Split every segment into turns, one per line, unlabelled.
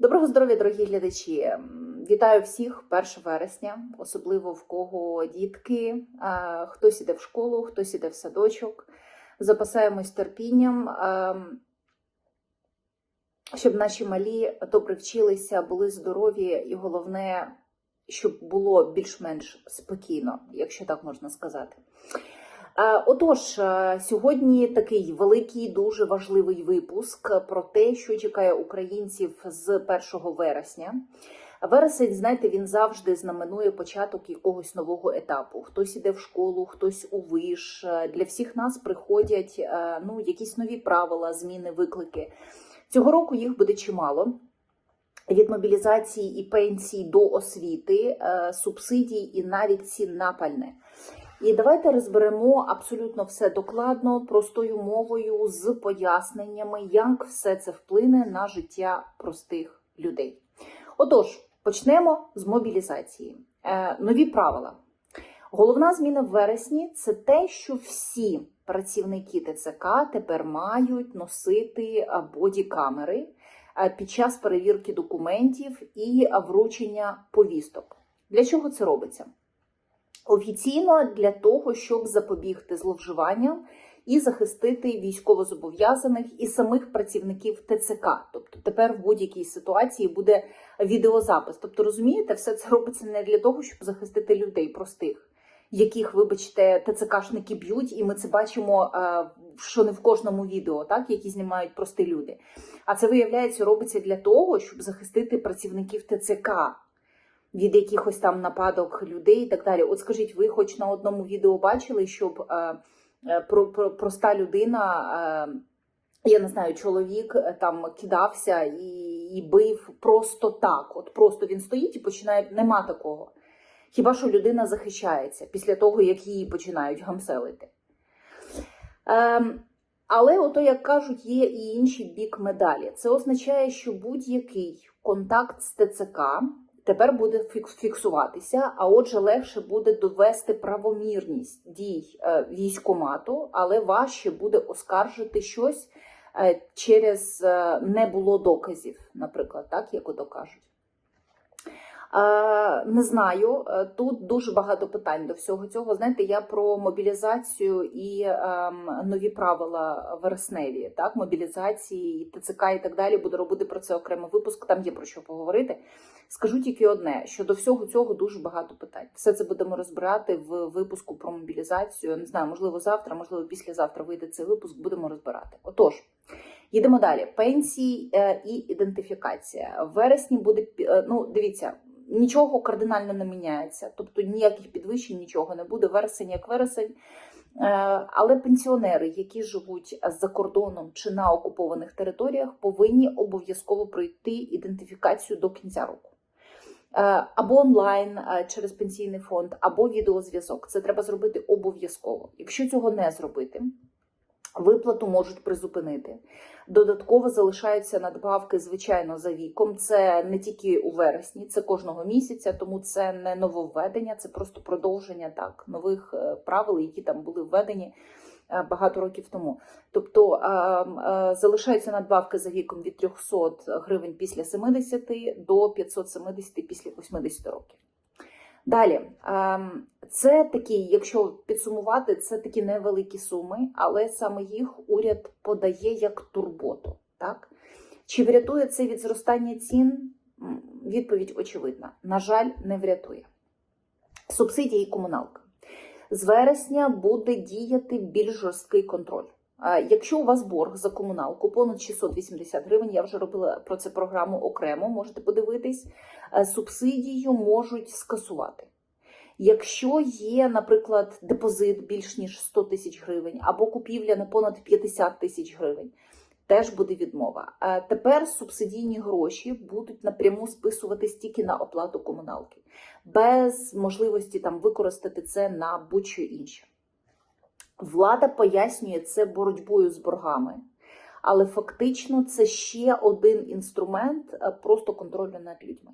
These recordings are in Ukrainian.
Доброго здоров'я, дорогі глядачі! Вітаю всіх 1 вересня, особливо в кого дітки, хтось іде в школу, хтось іде в садочок. Запасаємось терпінням, щоб наші малі добре вчилися, були здорові, і головне, щоб було більш-менш спокійно, якщо так можна сказати. Е, Отож, е, сьогодні такий великий, дуже важливий випуск про те, що чекає українців з 1 вересня. Вересень, знаєте, він завжди знаменує початок якогось нового етапу. Хтось іде в школу, хтось у виш. Е, Для всіх нас приходять ну, якісь нові правила, зміни, виклики. Цього року їх буде чимало. Від мобілізації і пенсій до освіти, субсидій і навіть цін на пальне. І давайте розберемо абсолютно все докладно, простою мовою, з поясненнями, як все це вплине на життя простих людей. Отож, почнемо з мобілізації. Е, нові правила. Головна зміна в вересні це те, що всі працівники ТЦК тепер мають носити бодікамери е, під час перевірки документів і вручення повісток. Для чого це робиться? Офіційно для того, щоб запобігти зловживанням і захистити військовозобов'язаних і самих працівників ТЦК. Тобто тепер в будь-якій ситуації буде відеозапис. Тобто, розумієте, все це робиться не для того, щоб захистити людей простих, яких, вибачте, ТЦКшники б'ють, і ми це бачимо, е, що не в кожному відео, так які знімають прості люди. А це виявляється робиться для того, щоб захистити працівників ТЦК від якихось там нападок людей і так далі. От скажіть, ви хоч на одному відео бачили, щоб е, е, про, про, проста людина, е, я не знаю, чоловік е, там кидався і, і бив просто так. От просто він стоїть і починає. Нема такого. Хіба що людина захищається після того, як її починають гамселити. Ем, але, ото, як кажуть, є і інший бік медалі. Це означає, що будь-який контакт з ТЦК тепер буде фік- фіксуватися, а отже, легше буде довести правомірність дій е, військомату, але важче буде оскаржити щось е, через е, не було доказів, наприклад, так як ото кажуть. Е, Не знаю, е, тут дуже багато питань до всього цього. Знаєте, я про мобілізацію і ем, нові правила вересневі, так, мобілізації, ТЦК і так далі. Буду робити про це окремий випуск. Там є про що поговорити. Скажу тільки одне: що до всього цього дуже багато питань. Все це будемо розбирати в випуску про мобілізацію. Не знаю, можливо, завтра, можливо, післязавтра вийде цей випуск. Будемо розбирати. Отож. Їдемо далі. Пенсії е, і ідентифікація. В вересні буде ну, дивіться, нічого кардинально не міняється, тобто ніяких підвищень, нічого не буде. Вересень як вересень. Е, Але пенсіонери, які живуть за кордоном чи на окупованих територіях, повинні обов'язково пройти ідентифікацію до кінця року. Е, Або онлайн е, через пенсійний фонд, або відеозв'язок. Це треба зробити обов'язково. Якщо цього не зробити, Виплату можуть призупинити. Додатково залишаються надбавки, звичайно, за віком. Це не тільки у вересні, це кожного місяця, тому це не нововведення, це просто продовження так нових е, правил, які там були введені е, багато років тому. Тобто е, залишаються надбавки за віком від 300 гривень після 70 до 570 після 80 років. Далі, ем, це такі, якщо підсумувати, це такі невеликі суми, але саме їх уряд подає як турботу. Так? Чи врятує це від зростання цін? Відповідь очевидна. На жаль, не врятує. Субсидії і комуналка. З вересня буде діяти більш жорсткий контроль. Якщо у вас борг за комуналку понад 680 гривень, я вже робила про це програму окремо, можете подивитись, е, субсидію можуть скасувати. Якщо є, наприклад, депозит більш ніж 100 тисяч гривень або купівля на понад 50 тисяч гривень, теж буде відмова. Тепер субсидійні гроші будуть напряму списуватись тільки на оплату комуналки, без можливості там використати це на будь-що інше. Влада пояснює це боротьбою з боргами, але фактично це ще один інструмент е, просто контролю над людьми.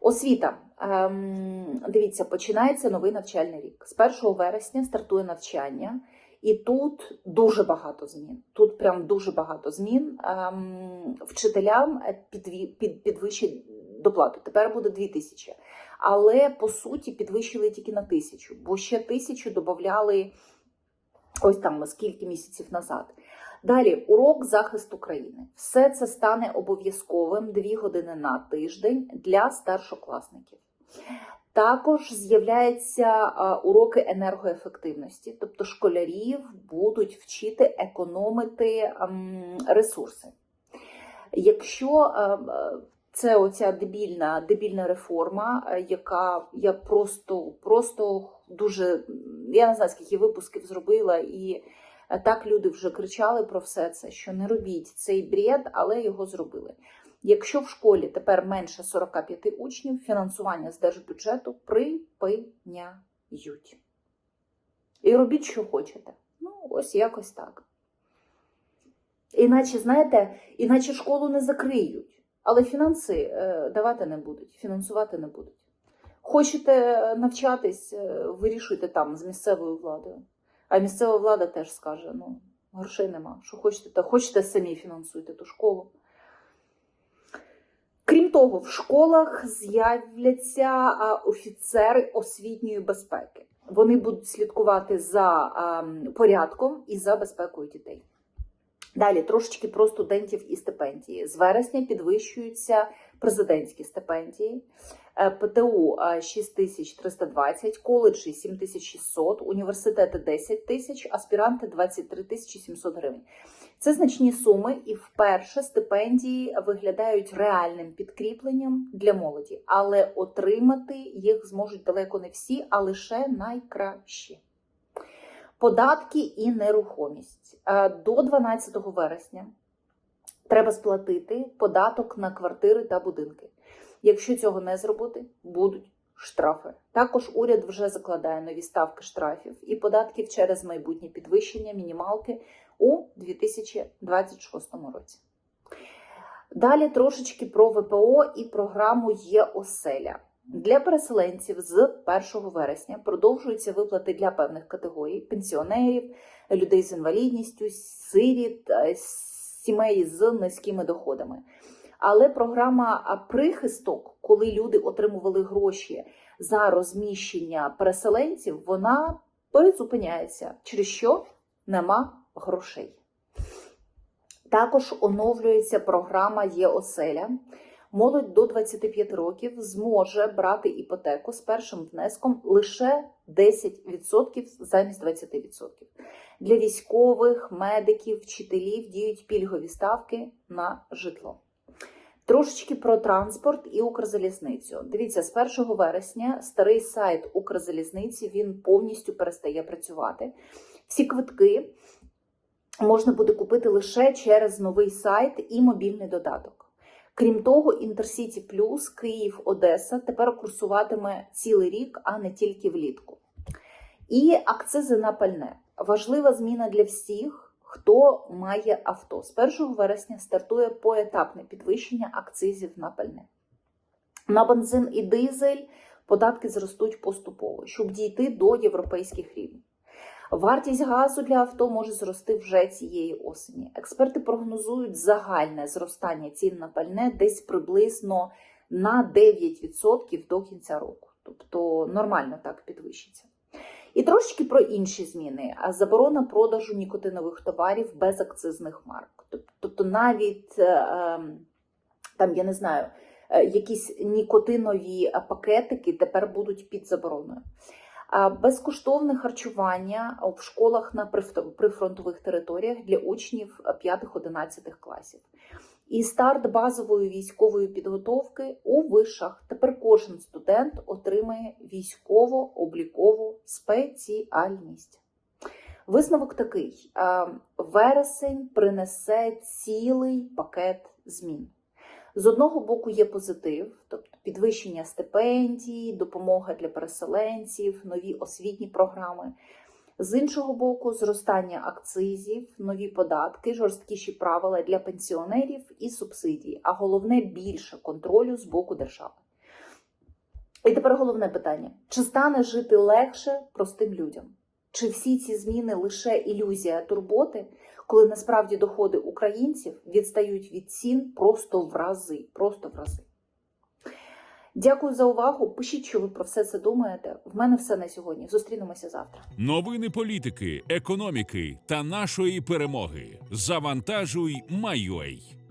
Освіта. Ем, дивіться, починається новий навчальний рік. З 1 вересня стартує навчання, І тут дуже багато змін. Тут прям дуже багато змін. Ем, вчителям підві, під, підвищать доплату. Тепер буде 2 тисячі. Але по суті підвищили тільки на тисячу, бо ще тисячу додавали ось там скільки місяців назад. Далі урок захист України. Все це стане обов'язковим 2 години на тиждень для старшокласників. Також з'являються уроки енергоефективності, тобто школярів будуть вчити економити ем, ресурси. Якщо ем, е, це оця дебільна, дебільна реформа, е, яка я просто, просто дуже я не знаю, скільки випусків зробила, і е, так люди вже кричали про все це, що не робіть цей бред, але його зробили. Якщо в школі тепер менше 45 учнів, фінансування з держбюджету припиняють. І робіть, що хочете. Ну, ось якось так. Іначе, знаєте, іначе школу не закриють, але фінанси е, давати не будуть, фінансувати не будуть. Хочете навчатись, е, вирішуйте там з місцевою владою. А місцева влада теж скаже: ну, грошей нема. Що хочете, то хочете самі фінансуйте ту школу. Крім того, в школах з'являться офіцери освітньої безпеки. Вони будуть слідкувати за порядком і за безпекою дітей. Далі трошечки про студентів і стипендії. З вересня підвищуються президентські стипендії. Е, ПТУ 6320, коледжі 7600, університети 10 тисяч, аспіранти 23 тисячі 700 гривень. Це значні суми, і вперше стипендії виглядають реальним підкріпленням для молоді, але отримати їх зможуть далеко не всі, а лише найкращі. Податки і нерухомість Е, до 12 вересня треба сплатити податок на квартири та будинки. Якщо цього не зробити, будуть штрафи. Також уряд вже закладає нові ставки штрафів і податків через майбутнє підвищення мінімалки у 2026 році. Далі трошечки про ВПО і програму Є оселя. Для переселенців з 1 вересня продовжуються виплати для певних категорій: пенсіонерів, людей з інвалідністю, сиріт, е, сімей з низькими доходами. Але програма прихисток, коли люди отримували гроші за розміщення переселенців, вона призупиняється, через що нема грошей. Також оновлюється програма Є оселя. Молодь до 25 років зможе брати іпотеку з першим внеском лише 10% замість 20%. Для військових, медиків, вчителів діють пільгові ставки на житло. Трошечки про транспорт і Укрзалізницю. Дивіться, з 1 вересня старий сайт Укрзалізниці він повністю перестає працювати. Всі квитки можна буде купити лише через новий сайт і мобільний додаток. Крім того, Інтерсіті Плюс Київ Одеса тепер курсуватиме цілий рік, а не тільки влітку. І акцизи на пальне. Важлива зміна для всіх, хто має авто. З 1 вересня стартує поетапне підвищення акцизів на пальне. На бензин і дизель податки зростуть поступово, щоб дійти до європейських рівнів. Вартість газу для авто може зрости вже цієї осені. Експерти прогнозують загальне зростання цін на пальне десь приблизно на 9% до кінця року. Тобто нормально так підвищиться. І трошки про інші зміни: заборона продажу нікотинових товарів без акцизних марок. Тобто, навіть ем, там, я не знаю, е, якісь нікотинові пакетики тепер будуть під забороною. Безкоштовне харчування в школах на прифронтових територіях для учнів 5-11 класів. І старт базової військової підготовки у вишах. Тепер кожен студент отримає військово-облікову спеціальність. Висновок такий: вересень принесе цілий пакет змін. З одного боку є позитив, тобто підвищення стипендій, допомога для переселенців, нові освітні програми. З іншого боку, зростання акцизів, нові податки, жорсткіші правила для пенсіонерів і субсидії, а головне більше контролю з боку держави. І тепер головне питання: чи стане жити легше простим людям? Чи всі ці зміни лише ілюзія турботи, коли насправді доходи українців відстають від цін просто в рази, просто в рази. Дякую за увагу. Пишіть, що ви про все це думаєте. В мене все на сьогодні. Зустрінемося завтра.
Новини політики, економіки та нашої перемоги. Завантажуй, Майой.